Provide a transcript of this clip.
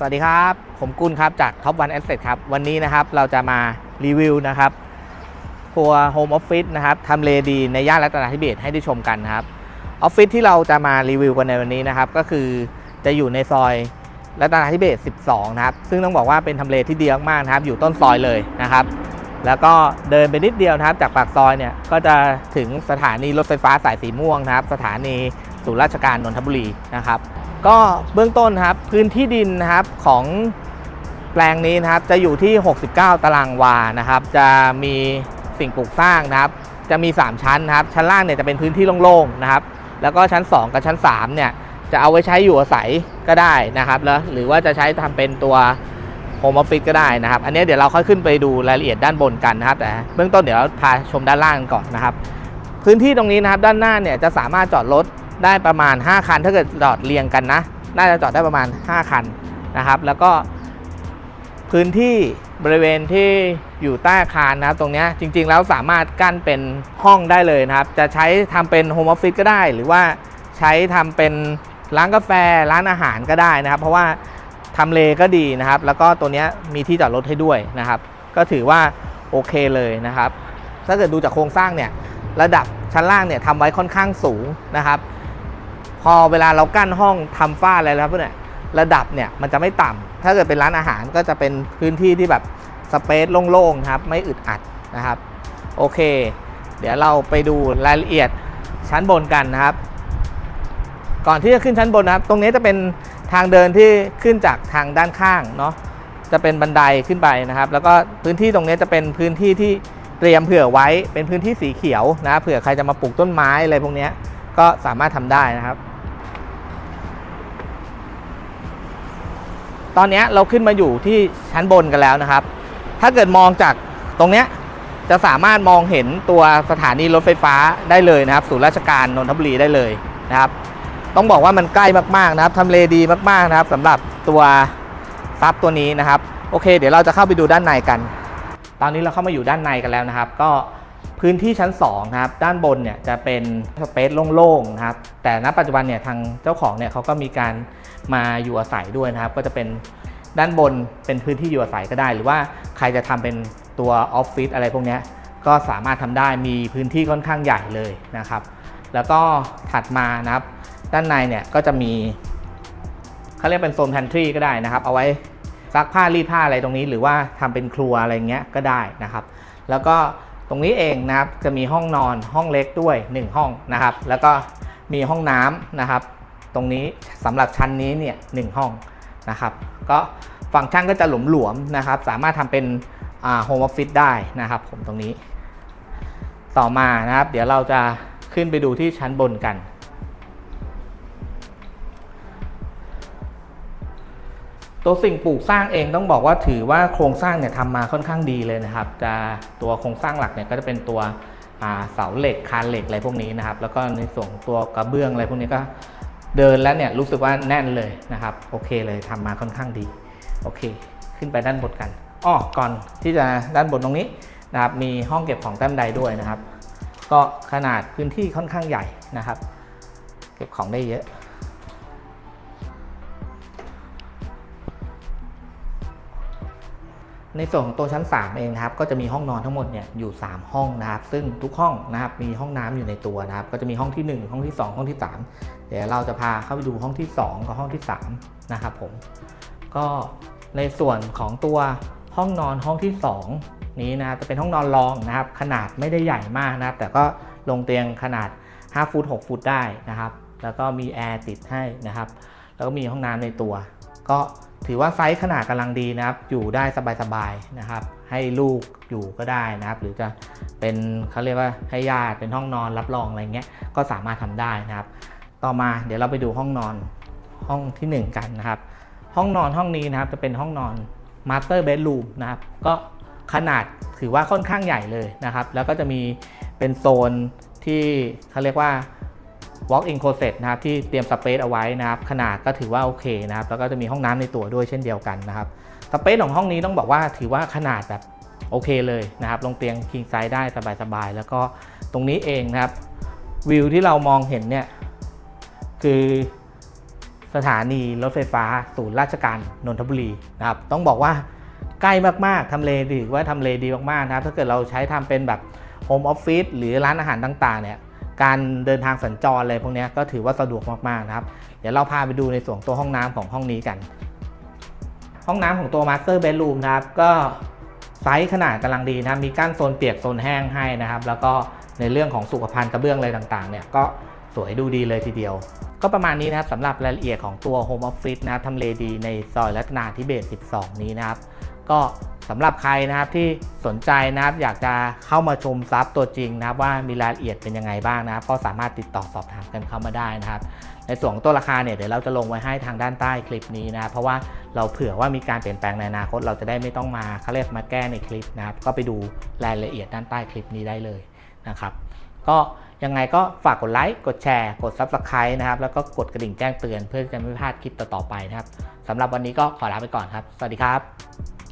สวัสดีครับ ผมกุลครับจาก Top One Asset ครับ วันนี้นะครับเราจะมารีวิวนะครับตัวโฮมออฟฟิศนะครับทำเลดีในย่านรัตนาธิเบศให้ได้ชมกันครับออฟฟิศที่เราจะมารีวิวกันในวันนี้นะครับ ก็คือจะอยู่ในซอยรัตนาธิเบศ12 นะครับ ซึ่งต้องบอกว่าเป็นทำเลที่ดีมากๆนะครับ อยู่ต้นซอยเลยนะครับ แล้วก็เดินไปนิดเดียวนะครับ จากปากซอยเนี่ยก็จะถึงสถานีรถไฟฟ้าสายสีม่วงนะครับ สถานีศูนย์ราชการนนทบุรีนะครับ ก็เบื้องต้นครับพื้นที่ดินนะครับของแปลงนี้นะครับจะอยู่ที่ 69 ตารางวานะครับ จะมีสิ่งปลูกสร้างนะครับ จะมี 3 ชั้นนะครับ ชั้นล่างเนี่ยจะเป็นพื้นที่โล่งๆนะครับ แล้วก็ชั้น 2 กับชั้น 3 เนี่ยจะเอาไว้ใช้อยู่อาศัยก็ได้นะครับแล้วหรือว่าจะใช้ทำเป็นตัวโฮมออฟฟิศก็ได้นะครับ อันนี้เดี๋ยวเราค่อยขึ้นไปดูรายละเอียดด้านบนกันนะครับ แต่เบื้องต้นเดี๋ยวเราพาชมด้านล่างก่อนนะครับ พื้นที่ตรงนี้นะครับด้านหน้าเนี่ยจะสามารถจอดรถ ได้ประมาณ 5 คัน ถ้าเกิดจอดเรียงกันนะ น่าจะจอดได้ประมาณ 5 คันนะครับ แล้วก็พื้นที่บริเวณที่อยู่ใต้อาคารนะครับ ตรงนี้จริงๆแล้วสามารถกั้นเป็นห้องได้เลยนะครับ จะใช้ทำเป็นโฮมออฟฟิศก็ได้ หรือว่าใช้ทำเป็นร้านกาแฟร้านอาหารก็ได้นะครับ เพราะว่าทำเลก็ดีนะครับ แล้วก็ตัวนี้มีที่จอดรถให้ด้วยนะครับ ก็ถือว่าโอเคเลยนะครับ ถ้าเกิดดูจากโครงสร้างเนี่ยระดับชั้นล่างเนี่ยทำไว้ค่อนข้างสูงนะครับ พอเวลาเรากั้นห้องทำฝ้าอะไรแล้วเนี่ยระดับเนี่ยมันจะไม่ต่ำถ้าเกิดเป็นร้านอาหารก็จะเป็นพื้นที่ที่แบบสเปซโล่งๆครับไม่อึดอัดนะครับ โอเค เดี๋ยวเราไปดูรายละเอียดชั้นบนกันนะครับ ก่อนที่จะขึ้นชั้นบนนะครับ ตรงนี้จะเป็นทางเดินที่ขึ้นจากทางด้านข้างเนาะจะเป็นบันไดขึ้นไปนะครับ แล้วก็พื้นที่ตรงนี้จะเป็นพื้นที่ที่เตรียมเผื่อไว้เป็นพื้นที่สีเขียวนะเผื่อใครจะมาปลูกต้นไม้อะไรพวกนี้ก็สามารถทำได้นะครับ ตอนนี้เราขึ้นมาอยู่ที่ชั้นบนกันแล้วนะครับ ถ้าเกิดมองจากตรงเนี้ยจะสามารถมองเห็นตัวสถานีรถไฟฟ้าได้เลยนะครับศูนย์ราชการนนทบุรีได้เลยนะครับ ต้องบอกว่ามันใกล้มากๆนะครับทำเลดีมากๆนะครับสำหรับตัวซับตัวนี้นะครับ โอเค เดี๋ยวเราจะเข้าไปดูด้านในกัน ตอนนี้เราเข้ามาอยู่ด้านในกันแล้วนะครับ ก็ พื้นที่ชั้น2ครับด้านบนเนี่ยจะเป็นสเปซโล่งๆนะครับแต่ณปัจจุบันเนี่ยทางเจ้าของเนี่ยเขาก็มีการมาอยู่อาศัยด้วยนะครับ ก็จะเป็นด้านบนเป็นพื้นที่อยู่อาศัยก็ได้ หรือว่าใครจะทำเป็นตัวออฟฟิศอะไรพวกเนี้ยก็สามารถทำได้มีพื้นที่ค่อนข้างใหญ่เลยนะครับ แล้วก็ถัดมานะครับ ด้านในเนี่ยก็จะมีเขาเรียกเป็นโซน pantry ก็ได้นะครับ เอาไว้ซักผ้ารีดผ้าอะไรตรงนี้ หรือว่าทำเป็นครัวอะไรเงี้ยก็ได้นะครับ แล้วก็ ตรงนี้เองนะครับจะมีห้องนอนห้องเล็กด้วย 1 ห้องนะครับ แล้วก็มีห้องน้ำนะครับ ตรงนี้สำหรับชั้นนี้เนี่ยหห้องนะครับ ก็ฟังก์ชันก็จะหลวมๆนะครับ สามารถทำเป็นโฮมออฟฟิศได้นะครับ ผมตรงนี้ ต่อมานะครับ เดี๋ยวเราจะขึ้นไปดูที่ชั้นบนกัน ตัวสิ่งปลูกสร้างเองต้องบอกว่าถือว่าโครงสร้างเนี่ยทำมาค่อนข้างดีเลยนะครับ จะตัวโครงสร้างหลักเนี่ยก็จะเป็นตัวเสาเหล็กคานเหล็กอะไรพวกนี้นะครับ แล้วก็ในส่วนตัวกระเบื้องอะไรพวกนี้ก็เดินแล้วเนี่ยรู้สึกว่าแน่นเลยนะครับ โอเคเลยทำมาค่อนข้างดี โอเค ขึ้นไปด้านบนกันอ้อก่อนที่จะด้านบนตรงนี้นะครับ มีห้องเก็บของแต้มใดด้วยนะครับ ก็ขนาดพื้นที่ค่อนข้างใหญ่นะครับ เก็บของได้เยอะ ในส่วนของตัวชั้น 3 เองนะครับก็จะมีห้องนอนทั้งหมดเนี่ยอยู่ 3 ห้องนะครับ ซึ่งทุกห้องนะครับมีห้องน้ำอยู่ในตัวนะครับ ก็จะมีห้องที่ 1 ห้องที่ 2 ห้องที่ 3 เดี๋ยวเราจะพาเข้าไปดูห้องที่ 2 กับห้องที่ 3 นะครับผมก็ในส่วนของตัวห้องนอนห้องที่ 2 นี้นะจะเป็นห้องนอนรองนะครับ ขนาดไม่ได้ใหญ่มากนะครับ แต่ก็ลงเตียงขนาด 5 ฟุต 6 ฟุตได้นะครับ แล้วก็มีแอร์ติดให้นะครับ แล้วก็มีห้องน้ำในตัว ก็ ถือว่าไซส์ขนาดกำลังดีนะครับ อยู่ได้สบายๆนะครับ ให้ลูกอยู่ก็ได้นะครับ หรือจะเป็นเขาเรียกว่าให้ญาติเป็นห้องนอนรับรองอะไรเงี้ยก็สามารถทำได้นะครับ ต่อมาเดี๋ยวเราไปดูห้องนอนห้องที่ 1 กันนะครับ ห้องนอนห้องนี้นะครับจะเป็นห้องนอน Master Bedroom นะครับก็ขนาดถือว่าค่อนข้างใหญ่เลยนะครับ แล้วก็จะมีเป็นโซนที่เขาเรียกว่า walk in closet นะครับที่เตรียมสเปซเอาไว้นะครับขนาดก็ถือว่าโอเคนะครับแล้วก็จะมีห้องน้ำในตัวด้วยเช่นเดียวกันนะครับสเปซของห้องนี้ต้องบอกว่าถือว่าขนาดแบบโอเคเลยนะครับลงเตียง king size ได้สบายๆ แล้วก็ตรงนี้เองนะครับวิวที่เรามองเห็นเนี่ยคือสถานีรถไฟฟ้าศูนย์ราชการนนทบุรีนะครับต้องบอกว่าใกล้มากๆทำเลดีว่าทำเลดีมากๆนะครับถ้าเกิดเราใช้ทำเป็นแบบโฮมออฟฟิศหรือร้านอาหารต่างๆเนี่ย การเดินทางสัญจรอะไรพวกนี้ก็ถือว่าสะดวกมากๆนะครับ เดี๋ยวเราพาไปดูในส่วนตัวห้องน้ำของห้องนี้กัน ห้องน้ำของตัว Master Bedroom นะครับ ก็ไซส์ขนาดกำลังดีนะมีกั้นโซนเปียกโซนแห้งให้นะครับ แล้วก็ในเรื่องของสุขภัณฑ์กระเบื้องอะไรต่างๆเนี่ยก็สวยดูดีเลยทีเดียว ก็ประมาณนี้นะครับสำหรับรายละเอียดของตัว Home Office นะทำเลดีในซอยรัตนาธิเบศ 12 นี้นะครับ ก็ สำหรับใครนะครับที่สนใจนะครับอยากจะเข้ามาชมซับตัวจริงนะครับ ว่ามีรายละเอียดเป็นยังไงบ้างนะครับ ก็สามารถติดต่อสอบถามกันเข้ามาได้นะครับ ในส่วนของตัวราคาเนี่ยเดี๋ยวเราจะลงไว้ให้ทางด้านใต้คลิปนี้นะครับเพราะว่าเราเผื่อว่ามีการเปลี่ยนแปลงในอนาคต เราจะได้ไม่ต้องมาเขาเรียกมาแก้ในคลิปนะครับ ก็ไปดูรายละเอียดด้านใต้คลิปนี้ได้เลยนะครับ ก็ยังไงก็ฝากกดไลค์กดแชร์ กด Subscribe นะครับแล้วก็กดกระดิ่งแจ้งเตือนเพื่อจะไม่พลาดคลิปต่อๆไปนะครับสำหรับวันนี้ก็ขอลาไปก่อนครับ สวัสดีครับ